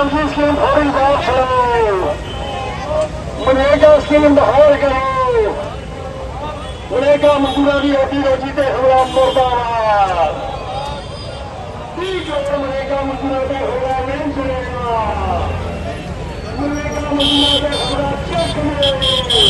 MG scheme ਥੋੜੀ ਵਾਪਸ ਲਓ ਮਨਰੇਗਾ ਸਕੀਮ ਬਹਾਲ ਕਰੋ ਮਨਰੇਗਾ ਮਜ਼ਦੂਰਾਂ ਦੀ ਰੋਟੀ ਰੋਜੀ ਤੇ ਹਮਲਾ ਮੁਰਦਾਬਾਦ ਕੀ ਕਰੋ ਮਨੇਗਾ ਮਜ਼ਦੂਰਾਂ ਤੇ ਹਮਲਾ ਨਹੀਂ ਚਲੇਗਾ ਮਨਰੇਗਾ ਮਜ਼ਦੂਰਾਂ ਤੇ ਹਮਲਾ ਚੱਕ ਮਿਲੇਗਾ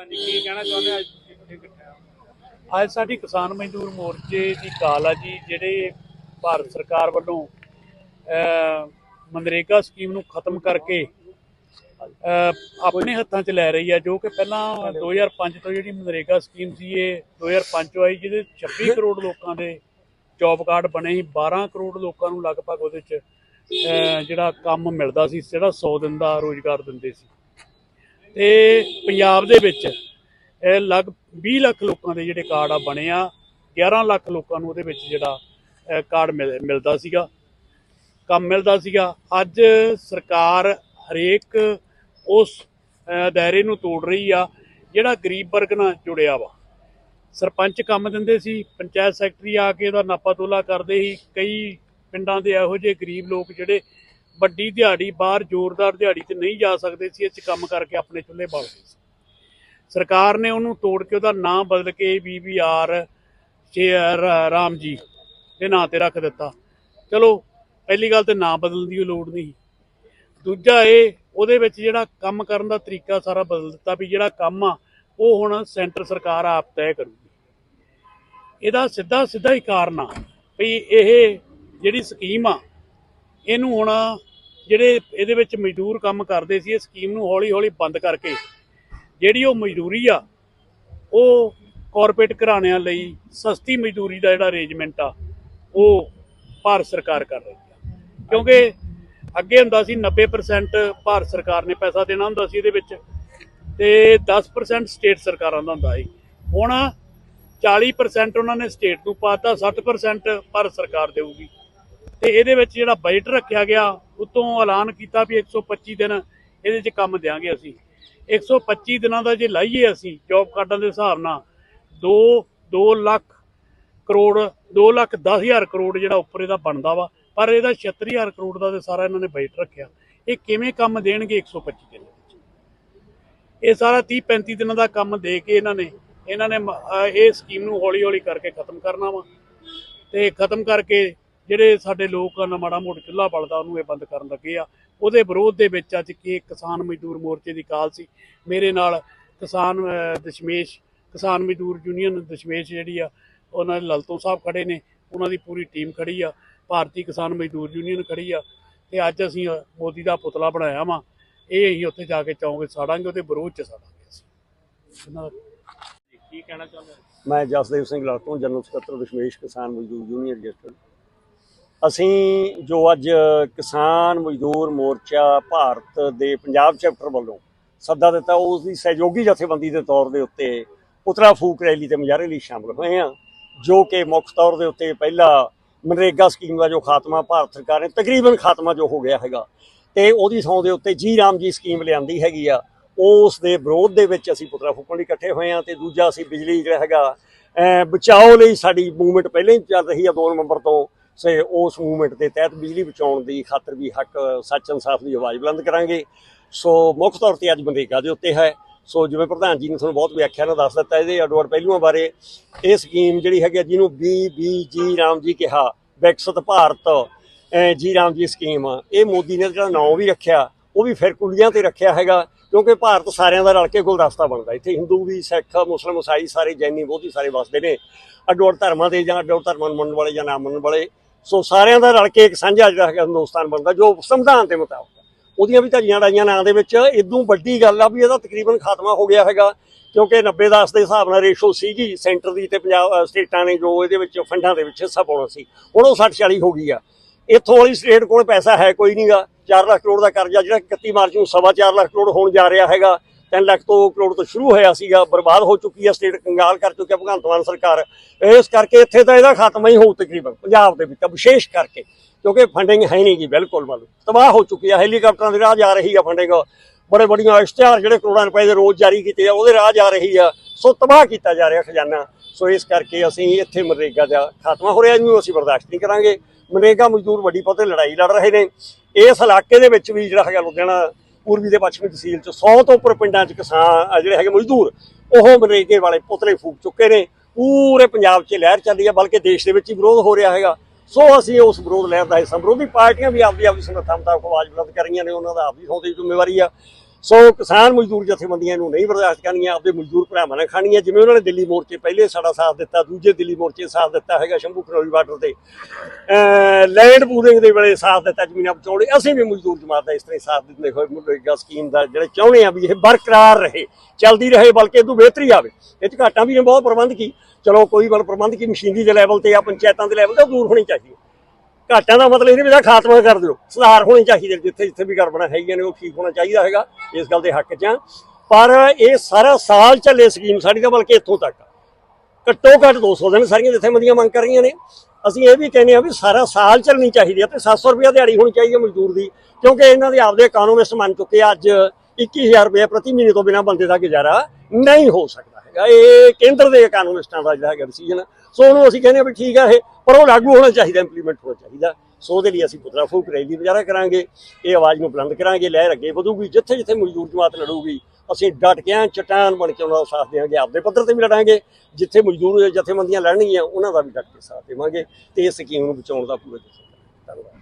ਹਾਂਜੀ ਕੀ ਕਹਿਣਾ ਚਾਹੁੰਦੇ ਆ ਅੱਜ ਇੱਥੇ ਇਕੱਠੇ ਆ? ਅੱਜ ਸਾਡੀ ਕਿਸਾਨ ਮਜ਼ਦੂਰ ਮੋਰਚੇ ਦੀ ਕਾਲ ਆ ਜੀ ਜਿਹੜੇ ਭਾਰਤ ਸਰਕਾਰ ਵੱਲੋਂ ਅਹ, ਮਨਰੇਗਾ ਸਕੀਮ ਨੂੰ ਖਤਮ ਕਰਕੇ ਅਹ, ਆਪਣੇ ਹੱਥਾਂ 'ਚ ਲੈ ਰਹੀ ਆ ਜੋ ਕਿ ਪਹਿਲਾਂ 2005 ਤੋਂ ਜਿਹੜੀ ਮਨਰੇਗਾ ਸਕੀਮ ਸੀ ਇਹ 2005 ਤੋਂ ਆਈ ਜਿਹਦੇ 26 ਕਰੋੜ ਲੋਕਾਂ ਦੇ ਜੌਬ ਕਾਰਡ ਬਣੇ ਸੀ 12 ਕਰੋੜ ਲੋਕਾਂ ਨੂੰ ਲਗਭਗ ਉਹਦੇ 'ਚ ਅਹ, ਜਿਹੜਾ ਕੰਮ ਮਿਲਦਾ ਸੀ ਜਿਹੜਾ 100 ਦਿਨ ਦਾ ਰੋਜ਼ਗਾਰ ਦਿੰਦੇ ਸੀ ਤੇ ਪੰਜਾਬ ਦੇ ਵਿੱਚ, ਇਹ ਲਗ 20 ਲੱਖ ਲੋਕਾਂ ਦੇ ਜਿਹੜੇ ਕਾਰਡ ਆ ਬਣੇ ਆ 11 ਲੱਖ ਲੋਕਾਂ ਨੂੰ ਉਹਦੇ ਵਿੱਚ ਜਿਹੜਾ ਕਾਰਡ ਮਿਲ- ਮਿਲਦਾ ਸੀਗਾ। ਕੰਮ ਮਿਲਦਾ ਸੀਗਾ। ਅੱਜ ਸਰਕਾਰ ਹਰੇਕ ਉਸ ਦਾਇਰੇ ਨੂੰ ਤੋੜ ਰਹੀ ਆ, ਜਿਹੜਾ ਗਰੀਬ ਵਰਗ ਨਾਲ ਜੁੜਿਆ ਵਾ। ਸਰਪੰਚ ਕੰਮ ਦਿੰਦੇ ਸੀ, ਪੰਚਾਇਤ ਸੈਕਟਰੀ ਆ ਕੇ ਉਹਦਾ ਨਾਪਾ ਤੋਲਾ ਕਰਦੇ ਸੀ। ਕਈ ਪਿੰਡਾਂ ਦੇ ਇਹੋ ਜਿਹੇ ਗਰੀਬ ਲੋਕ ਜਿਹੜੇ ਵੱਡੀ ਦਿਹਾੜੀ ਬਾਹਰ ਜ਼ੋਰਦਾਰ ਦਿਹਾੜੀ ਤੇ ਨਹੀਂ ਜਾ ਸਕਦੇ ਸੀ, ਇਹ 'ਚ ਕੰਮ ਕਰਕੇ ਆਪਣੇ ਚੁੱਲ੍ਹੇ ਬਾਲਦੇ ਸੀ। ਸਰਕਾਰ ਨੇ ਉਹਨੂੰ ਤੋੜ ਕੇ ਉਹਦਾ ਨਾਂ ਬਦਲ ਕੇ ਬੀਬੀਆਰ ਰਾਮ ਜੀ ਦੇ ਨਾਂ ਤੇ ਰੱਖ ਦਿੱਤਾ। ਚਲੋ, ਪਹਿਲੀ ਗੱਲ ਤੇ ਨਾਂ ਬਦਲਣ ਦੀ ਲੋੜ ਨਹੀਂ ਦੂਜਾ ਇਹ, ਉਹਦੇ ਵਿੱਚ ਜਿਹੜਾ ਕੰਮ ਕਰਨ ਦਾ ਤਰੀਕਾ ਸਾਰਾ ਬਦਲ ਦਿੱਤਾ ਵੀ ਜਿਹੜਾ ਕੰਮ ਆ, ਉਹ ਹੁਣ ਸੈਂਟਰ ਸਰਕਾਰ ਆਪ ਤੈਅ ਕਰੂਗੀ। ਇਹਦਾ ਸਿੱਧਾ ਸਿੱਧਾ ਹੀ ਕਾਰਨ ਆ ਵੀ ਇਹ ਜਿਹੜੀ ਸਕੀਮ ਆ, ਇਹਨੂੰ ਹੁਣ ਜਿਹੜੇ ਇਹਦੇ ਵਿੱਚ ਮਜ਼ਦੂਰ ਕੰਮ ਕਰਦੇ ਸੀ, ਇਹ ਸਕੀਮ ਨੂੰ ਹੌਲੀ ਹੌਲੀ ਬੰਦ ਕਰਕੇ ਜਿਹੜੀ ਉਹ ਮਜ਼ਦੂਰੀ ਆ, ਉਹ ਕਾਰਪੋਰੇਟ ਘਰਾਣਿਆਂ ਲਈ ਸਸਤੀ ਮਜ਼ਦੂਰੀ ਦਾ ਜਿਹੜਾ ਅਰੇਂਜਮੈਂਟ ਆ, ਉਹ ਭਾਰਤ ਸਰਕਾਰ ਕਰ ਰਹੀ ਆ। ਕਿਉਂਕਿ ਅੱਗੇ ਹੁੰਦਾ ਸੀ 90% ਭਾਰਤ ਸਰਕਾਰ ਨੇ ਪੈਸਾ ਦੇਣਾ ਹੁੰਦਾ ਸੀ ਇਹਦੇ ਵਿੱਚ ਤੇ 10% ਸਟੇਟ ਸਰਕਾਰਾਂ ਦਾ ਹੁੰਦਾ ਸੀ। ਹੁਣ 40% ਉਹਨਾਂ ਨੇ ਸਟੇਟ ਨੂੰ ਪਾਤਾ 60% ਭਾਰਤ ਸਰਕਾਰ ਦੇਊਗੀ। ਤੇ ਇਹਦੇ ਵਿੱਚ ਜਿਹੜਾ ਬਜਟ ਰੱਖਿਆ ਗਿਆ, ਉਤੋਂ ਐਲਾਨ ਕੀਤਾ ਵੀ 125 ਦਿਨ ਇਹਦੇ 'ਚ ਕੰਮ ਦੇਾਂਗੇ ਅਸੀਂ। 125 ਦਿਨਾਂ ਦਾ ਜੇ ਲਾਈਏ ਅਸੀਂ ਜੌਬ ਕਾਰਡਾਂ ਦੇ ਹਿਸਾਬ ਨਾਲ 2 2 ਲੱਖ ਕਰੋੜ 2 ਲੱਖ 10 ਹਜ਼ਾਰ ਕਰੋੜ ਜਿਹੜਾ ਉੱਪਰ ਇਹਦਾ ਬਣਦਾ ਵਾ, ਪਰ ਇਹਦਾ 76000 ਕਰੋੜ ਦਾ ਤੇ ਸਾਰਾ ਇਹਨਾਂ ਨੇ ਬਜਟ ਰੱਖਿਆ। ਇਹ ਕਿਵੇਂ ਕੰਮ ਦੇਣਗੇ 125 ਦਿਨ ਇਹ ਸਾਰਾ 30 35 ਦਿਨਾਂ ਦਾ ਕੰਮ ਦੇ ਕੇ ਇਹਨਾਂ ਨੇ ਇਹਨਾਂ ਨੇ ਇਹ ਸਕੀਮ ਨੂੰ ਹੌਲੀ ਹੌਲੀ ਕਰਕੇ ਖਤਮ ਕਰਨਾ ਵਾ। ਤੇ ਖਤਮ ਕਰਕੇ ਜਿਹੜੇ ਸਾਡੇ ਲੋਕ ਆ ਨਾ ਮਾੜਾ ਮੋੜ ਚੁੱਲ੍ਹਾ ਬਲਦਾ ਉਹਨੂੰ ਇਹ ਬੰਦ ਕਰਨ ਲੱਗੇ ਆ। ਉਹਦੇ ਵਿਰੋਧ ਦੇ ਵਿੱਚ ਅੱਜ ਕਿ ਕਿਸਾਨ ਮਜ਼ਦੂਰ ਮੋਰਚੇ ਦੀ ਕਾਲ ਸੀ। ਮੇਰੇ ਨਾਲ ਕਿਸਾਨ ਦਸ਼ਮੇਸ਼ ਕਿਸਾਨ ਮਜ਼ਦੂਰ ਯੂਨੀਅਨ ਦਸ਼ਮੇਸ਼ ਜਿਹੜੀ ਆ ਉਹਨਾਂ ਦੇ ਲਲਤੋਂ ਸਾਹਿਬ ਖੜੇ ਨੇ। ਉਹਨਾਂ ਦੀ ਪੂਰੀ ਟੀਮ ਖੜੀ ਆ। ਭਾਰਤੀ ਕਿਸਾਨ ਮਜ਼ਦੂਰ ਯੂਨੀਅਨ ਖੜੀ ਆ। ਤੇ ਅੱਜ ਅਸੀਂ ਮੋਦੀ ਦਾ ਪੁਤਲਾ ਬਣਾਇਆ ਵਾ। ਇਹ ਅਸੀਂ ਉੱਥੇ ਜਾ ਕੇ ਚਾਹੋਗੇ ਸਾੜਾਂਗੇ ਉਹਦੇ ਵਿਰੋਧ ਚ ਸਾੜਾਂਗੇ ਅਸੀਂ। ਕੀ ਕਹਿਣਾ ਚਾਹੁੰਦੇ? ਮੈਂ ਜਸਦੇਵ ਸਿੰਘ ਲਾਟੋਂ ਜਨਰਲ ਸਕੱਤਰ ਦਸ਼ਮੇਸ਼ ਕਿਸਾਨ ਮਜ਼ਦੂਰ ਯੂਨੀਅਨ ਰਜਿਸਟਰਡ ਅਸੀਂ ਜੋ ਅੱਜ ਕਿਸਾਨ ਮਜ਼ਦੂਰ ਮੋਰਚਾ ਭਾਰਤ ਦੇ ਪੰਜਾਬ ਚੈਪਟਰ ਵੱਲੋਂ ਸੱਦਾ ਦਿੱਤਾ, ਉਸ ਦੀ ਸਹਿਯੋਗੀ ਜਥੇਬੰਦੀ ਦੇ ਤੌਰ ਦੇ ਉੱਤੇ ਪੁਤਲਾ ਫੂਕ ਰੈਲੀ ਤੇ ਮੁਜ਼ਾਹਰੇ ਲਈ ਸ਼ਾਮਲ ਹੋਏ ਹਾਂ, ਜੋ ਕਿ ਮੁੱਖ ਤੌਰ ਦੇ ਉੱਤੇ ਪਹਿਲਾ ਮਨਰੇਗਾ ਸਕੀਮ ਦਾ ਜੋ ਖਾਤਮਾ ਭਾਰਤ ਸਰਕਾਰ ਨੇ ਤਕਰੀਬਨ ਖਾਤਮਾ ਜੋ ਹੋ ਗਿਆ ਹੈਗਾ ਤੇ ਉਹਦੀ ਥਾਂ ਦੇ ਉੱਤੇ ਜੀ ਰਾਮ ਜੀ ਸਕੀਮ ਲਿਆਂਦੀ ਹੈਗੀ ਆ, ਉਸ ਦੇ ਵਿਰੋਧ ਦੇ ਵਿੱਚ ਅਸੀਂ ਪੁਤਲਾ ਫੂਕਣ ਲਈ ਇਕੱਠੇ ਹੋਏ ਹਾਂ ਤੇ ਦੂਜਾ ਅਸੀਂ ਬਿਜਲੀ ਜਿਹੜਾ ਹੈਗਾ ਬਚਾਓ ਲਈ ਸਾਡੀ ਮੂਵਮੈਂਟ ਪਹਿਲਾਂ ਹੀ ਚੱਲ ਰਹੀ ਆ 2 ਨਵੰਬਰ ਤੋਂ ਸੇ ਉਸ ਮੂਵਮੈਂਟ ਦੇ ਤਹਿਤ ਬਿਜਲੀ ਬਚਾਉਣ ਦੀ ਖਾਤਰ ਵੀ ਹੱਕ ਸੱਚ ਇਨਸਾਫ ਦੀ ਆਵਾਜ਼ ਬੁਲੰਦ ਕਰਾਂਗੇ। ਸੋ ਮੁੱਖ ਤੌਰ ਤੇ ਅੱਜ ਮਨਰੇਗਾ ਦੇ ਉੱਤੇ ਹੈ। ਸੋ ਜਿਵੇਂ ਪ੍ਰਧਾਨ ਜੀ ਨੇ ਤੁਹਾਨੂੰ ਬਹੁਤ ਵਿਆਖਿਆ ਨਾਲ ਦੱਸ ਦਿੱਤਾ ਇਹਦੇ ਅਡਵਾਰ ਪਹਿਲੂਆਂ ਬਾਰੇ। ਇਹ ਸਕੀਮ ਜਿਹੜੀ ਹੈਗੀ ਆ, ਜਿਹਨੂੰ B B G Ram ji ਕਿਹਾ ਵਿਕਸਿਤ ਭਾਰਤ ਜੀ ਰਾਮ ਜੀ ਸਕੀਮ। ਇਹ ਮੋਦੀ ਨੇ ਜਿਹੜਾ ਨਾਮ ਵੀ ਰੱਖਿਆ ਉਹ ਵੀ ਫਿਰ ਕੁਲੀਆਂ ਤੇ ਰੱਖਿਆ ਹੈਗਾ। ਕਿਉਂਕਿ ਭਾਰਤ ਸਾਰਿਆਂ ਦਾ ਰਲ ਕੇ ਗੁਲਦਸਤਾ ਬਣਦਾ। ਇੱਥੇ ਹਿੰਦੂ ਵੀ, ਸਿੱਖ, ਮੁਸਲਮ, ਈਸਾਈ ਸਾਰੇ ਜੈਨੀ ਬਹੁਤੀ ਸਾਰੇ ਵਸਦੇ ਨੇ। ਅੱਡੋ ਅੱਡ ਧਰਮਾਂ ਦੇ ਜਾਂ ਅੱਡੋ ਅੱਡ ਧਰਮਾਂ ਨੂੰ ਮੰਨਣ ਵਾਲੇ ਜਾਂ ਨਾ ਮੰਨਣ ਵਾਲੇ। ਸੋ ਸਾਰਿਆਂ ਦਾ ਰਲ ਕੇ ਇੱਕ ਸਾਂਝਾ ਜਿਹੜਾ ਹੈਗਾ ਹਿੰਦੁਸਤਾਨ ਬਣਦਾ, ਜੋ ਸੰਵਿਧਾਨ ਦੇ ਮੁਤਾਬਕ। ਉਹਦੀਆਂ ਵੀ ਧੱਜੀਆਂ ਡਾਈਆਂ ਨਾਂ ਦੇ ਵਿੱਚ ਇਦੋਂ ਵੱਡੀ ਗੱਲ ਆ ਵੀ ਇਹਦਾ ਤਕਰੀਬਨ ਖਾਤਮਾ ਹੋ ਗਿਆ ਹੈਗਾ, ਕਿਉਂਕਿ 90 10 ਦੇ ਹਿਸਾਬ ਨਾਲ ਰੇਸ਼ੋ ਸੀਗੀ ਸੈਂਟਰ ਦੀ ਤੇ ਪੰਜਾਬ ਸਟੇਟਾਂ ਨੇ ਜੋ ਇਹਦੇ ਵਿੱਚ ਫੰਡਾਂ ਦੇ ਵਿੱਚ ਹਿੱਸਾ ਪਾਉਣਾ ਸੀ। ਹੁਣ ਉਹ 60 40 ਹੋ ਗਈ ਆ। ਇੱਥੋਂ ਵਾਲੀ ਸਟੇਟ ਕੋਲ ਪੈਸਾ ਹੈ ਕੋਈ ਨਹੀਂਗਾ 4 ਲੱਖ ਕਰੋੜ ਦਾ ਕਰਜ਼ਾ ਜਿਹੜਾ 31 ਮਾਰਚ ਨੂੰ ਸਵਾ ਚਾਰ ਲੱਖ ਕਰੋੜ ਹੋਣ ਜਾ ਰਿਹਾ ਹੈਗਾ। 3 ਲੱਖ ਤੋਂ ਕਰੋੜ ਤੋਂ ਸ਼ੁਰੂ ਹੋਇਆ ਸੀਗਾ, ਬਰਬਾਦ ਹੋ ਚੁੱਕੀ ਹੈ, ਸਟੇਟ ਕੰਗਾਲ ਕਰ ਚੁੱਕੀ ਹੈ ਭਗਵੰਤ ਮਾਨ ਸਰਕਾਰ। ਇਸ ਕਰਕੇ ਇੱਥੇ ਤਾਂ ਇਹਦਾ ਖਾਤਮਾ ਹੀ ਹੋਊ ਤਕਰੀਬਨ, ਪੰਜਾਬ ਦੇ ਵਿੱਚ, ਵਿਸ਼ੇਸ਼ ਕਰਕੇ, ਕਿਉਂਕਿ ਫੰਡਿੰਗ ਹੈ ਨਹੀਂ ਗੀ ਬਿਲਕੁਲ ਮਤਲਬ ਤਬਾਹ ਹੋ ਚੁੱਕੀ ਹੈ, ਹੈਲੀਕਾਪਟਰਾਂ ਦੇ ਰਾਹ ਜਾ ਰਹੀ ਹੈ ਫੰਡਿੰਗ ਬੜੇ ਬੜੀਆਂ ਇਸ਼ਤਿਹਾਰ ਜਿਹੜੇ ਕਰੋੜਾਂ ਰੁਪਏ ਦੇ ਰੋਜ਼ ਜਾਰੀ ਕੀਤੇ ਆ, ਉਹਦੇ ਰਾਹ ਜਾ ਰਹੀ ਆ ਸੋ ਤਬਾਹ ਕੀਤਾ ਜਾ ਰਿਹਾ ਖਜ਼ਾਨਾ। ਸੋ ਇਸ ਕਰਕੇ ਅਸੀਂ ਇੱਥੇ ਮਨਰੇਗਾ ਦਾ ਖਾਤਮਾ ਹੋ ਰਿਹਾ ਇਹਨੂੰ ਅਸੀਂ ਬਰਦਾਸ਼ਤ ਨਹੀਂ ਕਰਾਂਗੇ। ਮਨਰੇਗਾ ਮਜ਼ਦੂਰ ਵੱਡੀ ਪੱਧਰ ਲੜਾਈ ਲੜ ਰਹੇ ਨੇ। ਇਸ ਇਲਾਕੇ ਦੇ ਵਿੱਚ ਵੀ ਜਿਹੜਾ ਹੈਗਾ ਲੁਧਿਆਣਾ, ਪੂਰਬੀ ਦੇ ਪੱਛਮੀ ਤਹਿਸੀਲ ਚ 100 ਤੋਂ ਉੱਪਰ ਪਿੰਡਾਂ ਚ ਕਿਸਾਨ ਜਿਹੜੇ ਹੈਗੇ ਮਜ਼ਦੂਰ, ਉਹ ਮਨਰੇਗੇ ਵਾਲੇ ਪੁਤਲੇ ਫੂਕ ਚੁੱਕੇ ਨੇ। ਪੂਰੇ ਪੰਜਾਬ 'ਚ ਲਹਿਰ ਚੱਲੀ ਹੈ ਬਲਕਿ ਦੇਸ਼ ਦੇ ਵਿੱਚ ਹੀ ਵਿਰੋਧ ਹੋ ਰਿਹਾ ਹੈਗਾ। ਸੋ ਅਸੀਂ ਉਸ ਵਿਰੋਧ ਲਹਿਰ ਦਾ ਹਿੱਸਾ ਵਿਰੋਧੀ ਪਾਰਟੀਆਂ ਵੀ ਆਪਦੀ ਆਪਦੀ ਸਮਰੱਥਾ ਮੁਤਾਬਕ ਆਵਾਜ਼ ਬੁਲੰਦ ਕਰ ਰਹੀਆਂ ਨੇ, ਉਹਨਾਂ ਦਾ ਆਪਦੀ ਸੌ ਦੀ ਜ਼ਿੰਮੇਵਾਰੀ ਆ। ਸੋ ਕਿਸਾਨ ਮਜ਼ਦੂਰ ਜਥੇਬੰਦੀਆਂ ਨੂੰ ਨਹੀਂ ਬਰਦਾਸ਼ਤ ਕਰਨੀਆਂ, ਆਪਦੇ ਮਜ਼ਦੂਰ ਭਰਾਵਾਂ ਨੇ ਖਾਣੀਆਂ, ਜਿਵੇਂ ਉਹਨਾਂ ਨੇ ਦਿੱਲੀ ਮੋਰਚੇ ਪਹਿਲੇ ਸਾਡਾ ਸਾਥ ਦਿੱਤਾ, ਦੂਜੇ ਦਿੱਲੀ ਮੋਰਚੇ ਸਾਥ ਦਿੱਤਾ ਹੈਗਾ ਸ਼ੰਭੂ ਖਨੌਰੀ ਬਾਰਡਰ ਤੇ। ਲੈਂਡ ਪੂਲਿੰਗ ਦੇ ਵੇਲੇ ਸਾਥ ਦਿੱਤਾ ਜ਼ਮੀਨਾਂ ਬਚਾਉਣੇ ਅਸੀਂ ਵੀ ਮਜ਼ਦੂਰ ਜਮਾਤ ਦਾ ਇਸ ਤਰ੍ਹਾਂ ਹੀ ਸਾਥ ਦਿੰਦੇ ਹੋਏ ਮੁਰੇਗਾ ਸਕੀਮ ਦਾ ਜਿਹੜੇ ਚਾਹੁੰਦੇ ਆ ਵੀ ਇਹ ਬਰਕਰਾਰ ਰਹੇ, ਚੱਲਦੀ ਰਹੇ, ਬਲਕਿ ਇਹ ਤੋਂ ਬਿਹਤਰੀ ਆਵੇ। ਇਹ ਚ ਘਾਟਾਂ ਵੀ ਨੇ, ਬਹੁਤ ਪ੍ਰਬੰਧ ਕੀ, ਚਲੋ ਕੋਈ ਬਲ ਪ੍ਰਬੰਧ ਕੀ, ਮਸ਼ੀਨਰੀ ਦੇ ਲੈਵਲ ਤੇ ਜਾਂ ਪੰਚਾਇਤਾਂ ਦੇ ਲੈਵਲ ਤੇ ਉਹ ਦੂਰ ਹੋਣੀ ਚਾਹੀਦੀ ਹੈ। ਘਾਟਾਂ ਦਾ ਮਤਲਬ ਇਹ ਨਹੀਂ ਵੀ ਇਹਦਾ ਖਾਤਮਾ ਕਰ ਦਿਓ। ਸੁਧਾਰ ਹੋਣੇ ਚਾਹੀਦੇ ਜਿੱਥੇ ਜਿੱਥੇ ਵੀ ਗੜਬੜਾਂ ਹੈਗੀਆਂ ਨੇ, ਉਹ ਠੀਕ ਹੋਣਾ ਚਾਹੀਦਾ ਹੈਗਾ, ਇਸ ਗੱਲ ਦੇ ਹੱਕ 'ਚ ਆ। ਪਰ ਇਹ ਸਾਰਾ ਸਾਲ ਚੱਲੇ ਸਕੀਮ ਸਾਡੀ ਤਾਂ ਬਲਕਿ ਇੱਥੋਂ ਤੱਕ। ਘੱਟੋ ਘੱਟ 200 ਦਿਨ ਸਾਰੀਆਂ ਜਥੇਬੰਦੀਆਂ ਮੰਗ ਕਰ ਰਹੀਆਂ ਨੇ। ਅਸੀਂ ਇਹ ਵੀ ਕਹਿੰਦੇ ਆ ਵੀ ਸਾਰਾ ਸਾਲ ਚੱਲਣੀ ਚਾਹੀਦੀ ਹੈ ਤੇ 700 ਰੁਪਏ ਦਿਹਾੜੀ ਹੋਣੀ ਚਾਹੀਦੀ ਹੈ ਮਜ਼ਦੂਰ ਦੀ, ਕਿਉਂਕਿ ਇਹਨਾਂ ਦੇ ਆਪਦੇ ਇਕਨੋਮਿਸਟ ਮੰਨ ਚੁੱਕੇ ਆ, ਅੱਜ 21000 ਰੁਪਏ ਪ੍ਰਤੀ ਮਹੀਨੇ ਤੋਂ ਬਿਨਾਂ ਬੰਦੇ ਦਾ ਗੁਜ਼ਾਰਾ ਨਹੀਂ ਹੋ ਸਕਦਾ ਹੈਗਾ। ਇਹ ਕੇਂਦਰ ਦੇ ਇਕਨੋਮਿਸਟਾਂ ਦਾ ਜਿਹੜਾ ਹੈਗਾ ਡਿਸੀਜਨ ਸੋ ਉਹਨੂੰ ਅਸੀਂ ਕਹਿੰਦੇ ਆ ਵੀ ਠੀਕ ਆ ਇਹ, ਪਰ ਉਹ ਲਾਗੂ ਹੋਣਾ ਚਾਹੀਦਾ ਇੰਪਲੀਮੈਂਟ ਹੋਣਾ ਚਾਹੀਦਾ। ਸੋ ਉਹਦੇ ਲਈ ਅਸੀਂ ਪੁਤਰਾ ਫੂਕ ਰੈਲੀ ਵਿਚਾਰਾ ਕਰਾਂਗੇ, ਇਹ ਆਵਾਜ਼ ਨੂੰ ਬੁਲੰਦ ਕਰਾਂਗੇ, ਲਹਿਰ ਅੱਗੇ ਵਧੂਗੀ, ਜਿੱਥੇ ਜਿੱਥੇ ਮਜ਼ਦੂਰ ਜਮਾਤ ਲੜੂਗੀ, ਅਸੀਂ ਡਟ ਕੇ ਐਂ ਚਟਾਨ ਬਣ ਕੇ ਉਹਨਾਂ ਦਾ ਸਾਥ ਦੇਵਾਂਗੇ, ਆਪਦੇ ਪੱਧਰ ਤੇ ਵੀ ਲੜਾਂਗੇ, ਜਿੱਥੇ ਮਜ਼ਦੂਰ ਜਥੇਬੰਦੀਆਂ ਲੜਨਗੀਆਂ, ਉਹਨਾਂ ਦਾ ਵੀ ਡਟ ਕੇ ਸਾਥ ਦੇਵਾਂਗੇ, ਤੇ ਇਸ ਸਕੀਮ ਨੂੰ ਬਚਾਉਣ ਦਾ ਪੂਰਾ ਯਤਨ ਧੰਨਵਾਦ।